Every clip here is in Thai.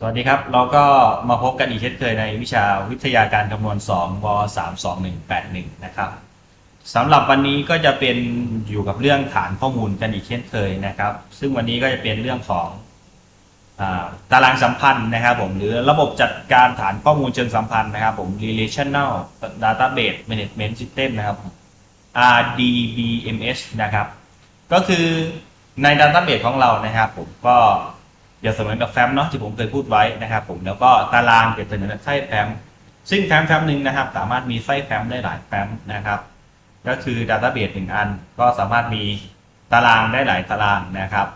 สวัสดีครับ เราก็มาพบกันอีกเช่นเคยในวิชาวิทยาการคำนวณ2ว32181 นะครับสำหรับวันนี้ก็จะเป็นอยู่กับเรื่องฐานข้อมูลกันอีกเช่นเคยนะครับ ซึ่งวันนี้ก็จะเป็นเรื่องของอาตารางสัมพันธ์นะครับผมหรือระบบจัดการฐานข้อมูลเชิงสัมพันธ์นะครับผม relational database management system นะครับ RDBMS นะครับ ก็คือใน Database ของเรานะครับผมก็ เดี๋ยวเสมือนกับแฟ้มเนาะที่ผมเคยพูดไว้นะครับ ผมแล้วก็ตารางเปรียบเสมือนไส้แฟ้มซึ่งแฟ้มแฟ้มหนึ่งนะครับ สามารถมีไส้แฟ้มได้หลายแฟ้มนะครับ ก็คือ Database หนึ่งอัน ก็สามารถมีตารางได้หลายตารางนะครับ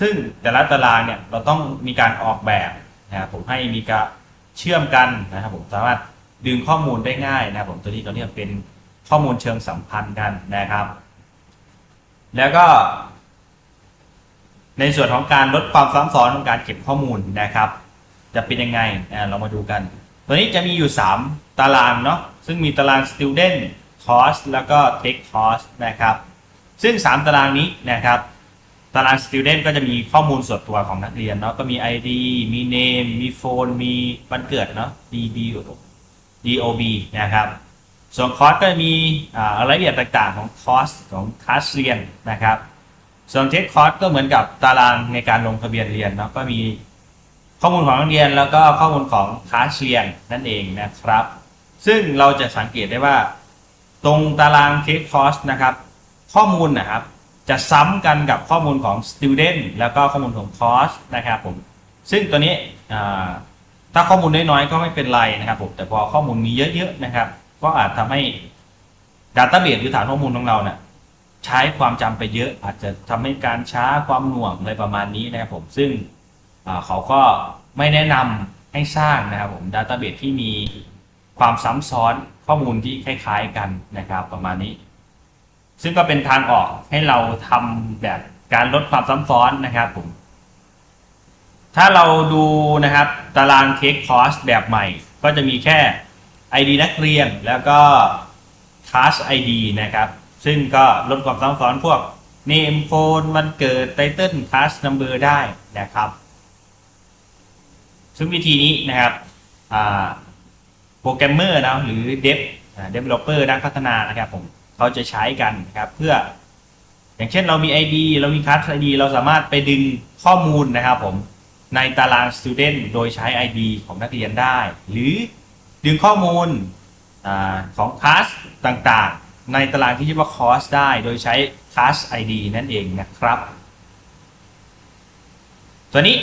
ซึ่งแต่ละตารางเนี่ยเราต้องมีการออกแบบนะครับผมให้มีการเชื่อมกันนะครับ ผมสามารถดึงข้อมูลได้ง่ายนะครับ ผมตัวนี้เราเรียกเป็นข้อมูลเชิงสัมพันธ์กันนะครับ แล้วก็ ในส่วนของการลดความซ้ำซ้อนของการเก็บข้อมูลนะครับ จะเป็นยังไงเรามาดูกัน ตัวนี้จะมีอยู่ 3 ตารางเนาะซึ่งมีตาราง student course แล้วก็ tech course นะครับ ซึ่ง 3 ตารางนี้นะครับตาราง student ก็จะมีข้อมูลส่วนตัวของนักเรียนเนาะก็มี ID มี name มี phone มีวันเกิดเนาะ DB DOB นะครับ ส่วนคอร์สก็จะมีอ่ารายละเอียดต่างๆของคอร์สของคลาสเรียนนะครับ ส่วนเทคคอร์สก็เหมือนกับตารางในการลงทะเบียนเรียนเนาะก็มีข้อมูลของนักเรียนแล้วก็ข้อมูลของคลาสเรียนนั่นเองนะครับ ซึ่งเราจะสังเกตได้ว่า ตรงตารางเทคคอร์สนะครับ ข้อมูลนะครับ จะซ้ำกันกับข้อมูลของ student แล้วก็ข้อมูลของคอร์สนะครับผมซึ่งตัวนี้ถ้าข้อมูลน้อยๆก็ไม่เป็นไรนะครับผมแต่พอข้อมูลมีเยอะๆนะครับ ก็อาจทำให้ Database หรือฐานข้อมูลของเราเนี่ย ใช้ความจำไปเยอะ อาจจะทำให้การช้าความหน่วงอะไรประมาณนี้นะครับผมซึ่งเขาก็ไม่แนะนำให้สร้างนะครับผมดัตต้าเบสที่มีความซ้ำซ้อนข้อมูลที่คล้าย ๆกันนะครับ ประมาณนี้ ซึ่งก็เป็นทางออกให้เราทำแบบการลดความซ้ำซ้อนนะครับผมถ้าเราดูนะครับ ตารางเทคคอร์สแบบใหม่ ก็จะมีแค่ ID นักเรียนแล้วก็ Class ID นะครับ ซึ่งก็ลดความซับซ้อนพวก Name Phone วันเกิด Title Class Number ได้นะครับ ซึ่งวิธีนี้นะครับโปรแกรมเมอร์นะหรือ Dev อ่า Developer ด้านพัฒนานะครับผมเขาจะใช้กันนะครับเพื่อ อย่างเช่นเรามี ID เรามี Class ID เราสามารถไปดึงข้อมูลนะครับผมในตาราง Student โดยใช้ ID ของนักเรียนได้ หรือดึงข้อมูลอของคลาสต่างๆ ในตารางที่ชื่อว่าคอร์สได้โดยใช้คลาส ID นั่นเองนะครับ ตัวนี้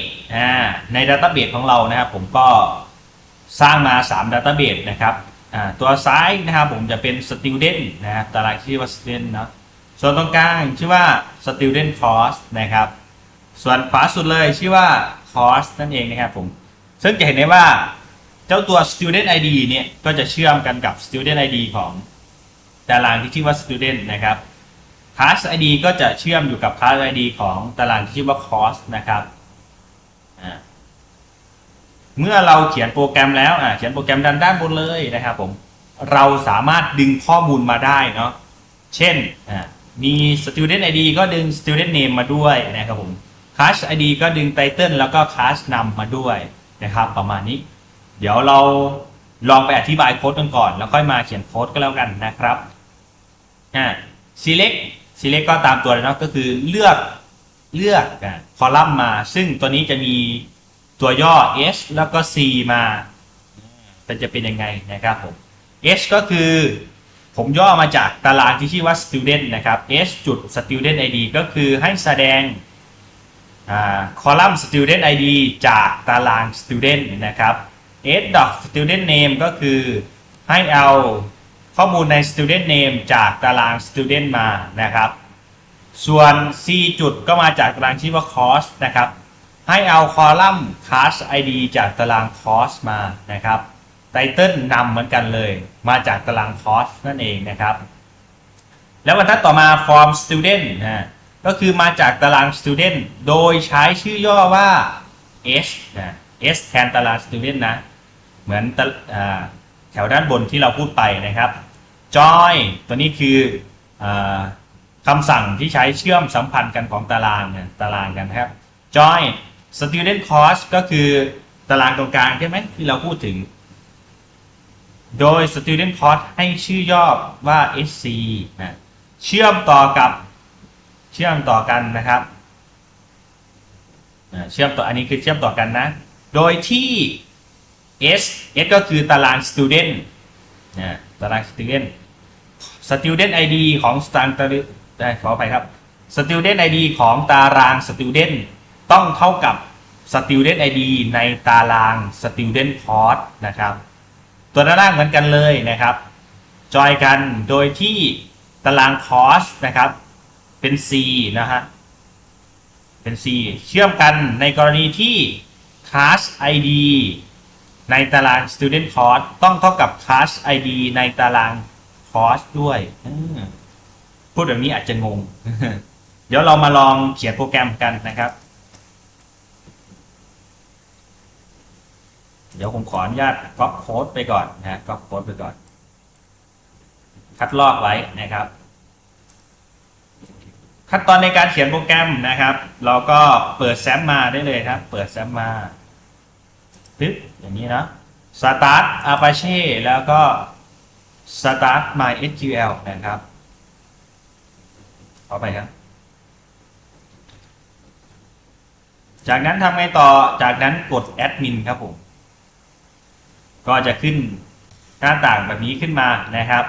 ใน Database ของเรานะครับผมก็สร้างมา 3 Database นะครับตัวซ้ายนะครับผมจะเป็น Student นะครับตารางที่ชื่อว่า Student เนาะส่วนตรงกลางชื่อว่า Student Course นะครับ ส่วนขวาสุดเลยชื่อว่า Course นั่นเองนะครับผม ซึ่งจะเห็นได้ว่าเจ้าตัว student ID เนี่ยก็จะเชื่อมกันกับ student ID ของ ตารางที่ชื่อว่า student นะครับ class ID ก็จะเชื่อมอยู่กับ class ID ของตารางที่ชื่อว่า course นะครับ เมื่อเราเขียนโปรแกรมแล้วเขียนโปรแกรมด้านด้านบนเลยนะครับผม เราสามารถดึงข้อมูลมาได้เนาะ เช่น มี student ID ก็ดึง student name มาด้วยนะครับผม class ID ก็ดึง title แล้วก็ class นำมาด้วยนะครับประมาณนี้ เดี๋ยวเราลองไปอธิบายโค้ดกันก่อน แล้วค่อยมาเขียนโค้ดก็แล้วกันนะครับ อ่า select select ก็ตามตัวเลยเนาะก็คือเลือกเลือกคอลัมน์มา ซึ่งตัวนี้จะมีตัวย่อ s แล้วก็ c มาเป็นจะเป็นยังไงนะครับผม s ก็คือผมย่อมาจากตารางที่ชื่อว่า student นะครับ s จุด student id ก็คือให้แสดงคอลัมน์ student id จากตาราง student นะครับ s dot student name ก็คือให้เอา ข้อมูลใน student name จากตาราง student มานะครับ ส่วน c จุดก็มาจากตารางชื่อว่า course นะครับ ให้เอาคอลัมน์ class id จากตาราง course มานะครับ title นำเหมือนกันเลย มาจากตาราง course นั่นเองนะครับ แล้วบรรทัดต่อมา form student นะก็คือมาจากตาราง student โดยใช้ชื่อย่อว่า s นะ s แทนตาราง student นะ เหมือนอแถวด้านบนที่เราพูดไปนะครับ join ตัวนี้คืออคำสั่งที่ใช้เชื่อมสัมพันธ์กันของตารางเนี่ยตารางกันนะครับ join student course ก็คือตารางตรงกลางใช่ไหมที่เราพูดถึง โดย student cost ให้ชื่อย่อว่า SC นะเชื่อมต่อกับเชื่อมต่อกันนะครับอ่าเชื่อมต่ออันนี้คือเชื่อมต่อกันนะ โดยที่ S S ก็คือตาราง student นะตาราง student student ID ของ student ได้ขออภัยครับ student ID ของตาราง student ต้องเท่ากับ student ID ในตาราง student cost นะครับ ตัวด้านล่างเหมือนกันเลยนะครับ จอยกันโดยที่ตาราง cost นะครับ เป็น C นะฮะ เป็น C เชื่อมกันในกรณีที่ class ID ในตาราง student cost ต้องเท่ากับ class ID ในตาราง cost ด้วยพูดแบบนี้อาจจะงง เดี๋ยวเรามาลองเขียนโปรแกรมกันนะครับ เดี๋ยวผมขออนุญาตก๊อปโค้ดไปก่อนนะก๊อปโค้ดไปก่อน คัดลอกไว้นะครับ ขั้นตอนในการเขียนโปรแกรมนะครับ เราก็เปิดแซมมาได้เลยครับ เปิดแซมมาปึ๊บอย่างนี้นะ start apache แล้วก็ start mysql นะครับเข้าไปครับ จากนั้นทำไงต่อ จากนั้นกด admin ครับผม ก็จะขึ้นหน้าต่างแบบนี้ขึ้นมานะครับ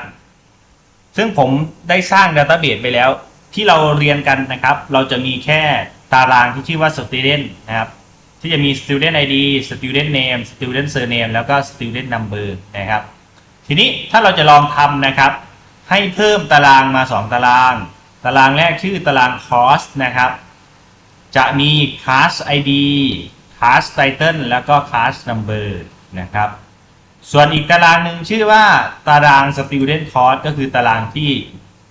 ซึ่งผมได้สร้างดัต a b เบ e ไปแล้ว ที่เราเรียนกันนะครับ เราจะมีแค่ตารางที่ชื่อว่า student นะครับ ที่จะมี student id student name student surname แล้วก็ student number นะครับ ทีนี้ถ้าเราจะลองทำนะครับ ให้เพิ่มตารางมา 2 ตาราง ตารางแรกชื่อตาราง cost นะครับ จะมี class id class title แล้วก็ class number นะครับส่วนอีกตารางหนึ่งชื่อว่าตาราง student cost ก็คือตารางที่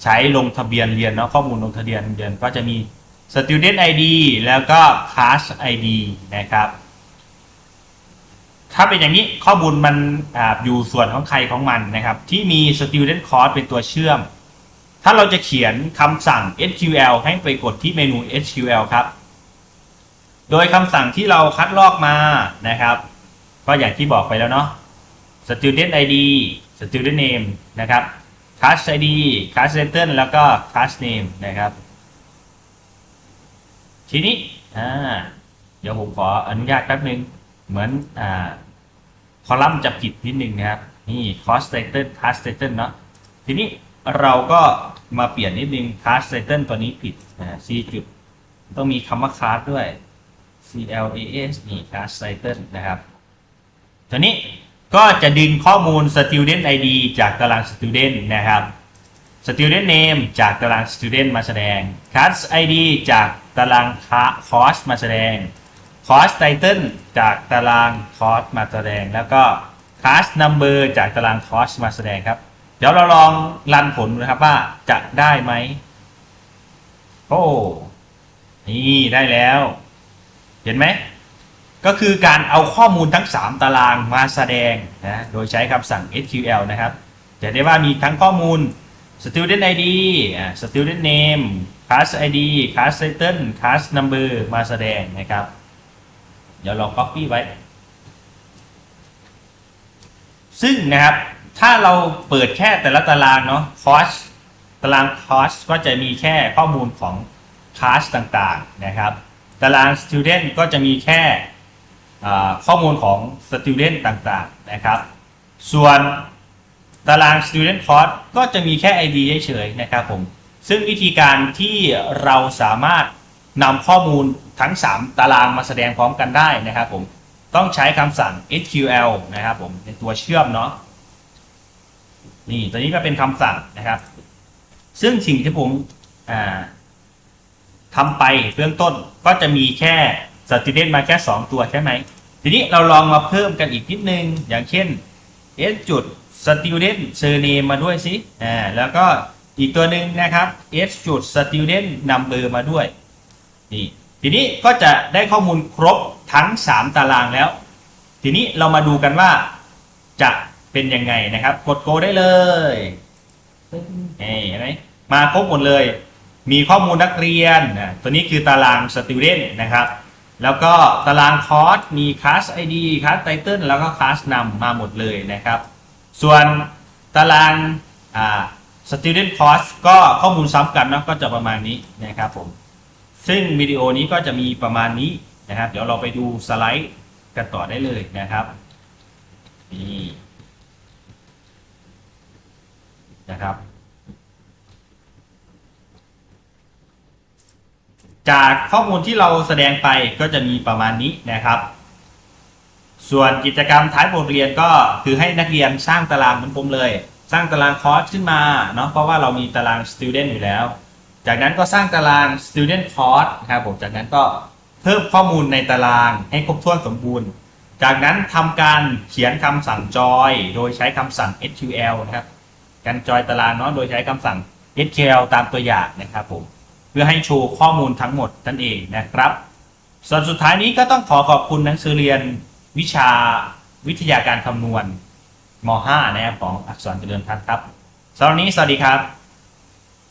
ใช้ลงทะเบียนเรียนเนาะข้อมูลลงทะเบียนเรียนก็จะมี student id แล้วก็ class id นะครับ ถ้าเป็นอย่างนี้ข้อมูลมันออยู่ส่วนของใครของมันนะครับ ที่มี student cost เป็นตัวเชื่อม ถ้าเราจะเขียนคำสั่ง SQL ให้ไปกดที่เมนู SQL ครับ โดยคำสั่งที่เราคัดลอกมานะครับ ก็อย่างที่บอกไปแล้วเนาะ student id student name นะครับ class id class title แล้วก็ class name นะครับ ทีนี้อ่าเดี๋ยวผมขออนุญาตแป๊บนึง เหมือน อ่า คอลัมน์จะผิดนิดนึงนะครับ นี่ class title class title เนาะทีนี้เราก็มาเปลี่ยนนิดนึง class title ตัวนี้ผิดอ่า c จุดต้องมีคำว่า class ด้วย c l a s นี่ class title นะครับ ตัวนี้ก็จะดึงข้อมูล student id จากตาราง student นะครับ student name จากตาราง student มาแสดง class id จากตาราง course มาแสดง course title จากตาราง course มาแสดง แล้วก็ class number จากตาราง course มาแสดงครับ เดี๋ยวเราลองรันผลนะครับว่าจะได้ไหมโอ้นี่ได้แล้ว เห็นไหม ก็คือการเอาข้อมูลทั้ง 3 ตารางมาแสดงนะโดยใช้คำสั่ง SQL นะครับจะได้ว่ามีทั้งข้อมูล student ID อ่า student name class ID class title class number มาแสดงนะครับ ดี๋ยวลอง copy ไว้ ซึ่งนะครับ ถ้าเราเปิดแค่แต่ละตารางเนาะ cost ตาราง cost ก็จะมีแค่ข้อมูลของ class ต่างๆนะครับ ตาราง student ก็จะมีแค่ข้อมูลของ student ต่างๆนะครับ ส่วนตาราง student cost ก็จะมีแค่ ID เฉยๆนะครับผม ซึ่งวิธีการที่เราสามารถ นำข้อมูลทั้ง 3 ตารางมาแสดงพร้อมกันได้นะครับผมต้องใช้คำสั่ง SQL นะครับผมเป็นตัวเชื่อมเนาะนี่ตัวนี้ก็เป็นคำสั่งนะครับ ซึ่งสิ่งที่ผมทำไปเบื้องต้นก็จะมีแค่ student มาแค่ 2 ตัวใช่ไหมทีนี้เราลองมาเพิ่มกันอีกนิดนึง อย่างเช่น s จุด student surname มาด้วยสิอ่าแล้วก็อีกตัวหนึ่งนะครับ s จุด student number มาด้วย นี่ทีนี้ก็จะได้ข้อมูลครบทั้ง 3 ตารางแล้ว ทีนี้เรามาดูกันว่าจะเป็นยังไงนะครับ กด go ได้เลยเอ้เห็นไหมมาครบหมดเลย มีข้อมูลนักเรียนนะตัวนี้คือตาราง student นะครับ แล้วก็ตารางคอร์สมีคลาส ID คลาสไตเติลแล้วก็คลาสนำมาหมดเลยนะครับ ส่วนตารางอ่า student course ก็ข้อมูลซ้ำกันเนาะก็จะประมาณนี้นะครับผม ซึ่งวิดีโอนี้ก็จะมีประมาณนี้นะครับ เดี๋ยวเราไปดูสไลด์กันต่อได้เลยนะครับนี่นะครับจากข้อมูลที่เราแสดงไปก็จะมีประมาณนี้นะครับ ส่วนกิจกรรมท้ายบทเรียนก็คือให้นักเรียนสร้างตารางเหมือนผมเลย สร้างตารางคอร์สขึ้นมาเนาะเพราะว่าเรามีตาราง student อยู่แล้ว จากนั้นก็สร้างตาราง student course นะครับผม จากนั้นก็เพิ่มข้อมูลในตารางให้ครบถ้วนสมบูรณ์ จากนั้นทำการเขียนคำสั่งจอยโดยใช้คำสั่ง SQL นะครับ การจอยตารางเนาะ โดยใช้คำสั่ง SQL ตามตัวอย่างนะครับผม เพื่อให้โชว์ข้อมูลทั้งหมดนั่นเองนะครับ ส่วนสุดท้ายนี้ก็ต้องขอขอบคุณหนังสือเรียนวิชาวิทยาการคำนวณม .5 นะครับของอักษรเจริญพัฒน์ครับสำหรับนี้สวัสดีครับ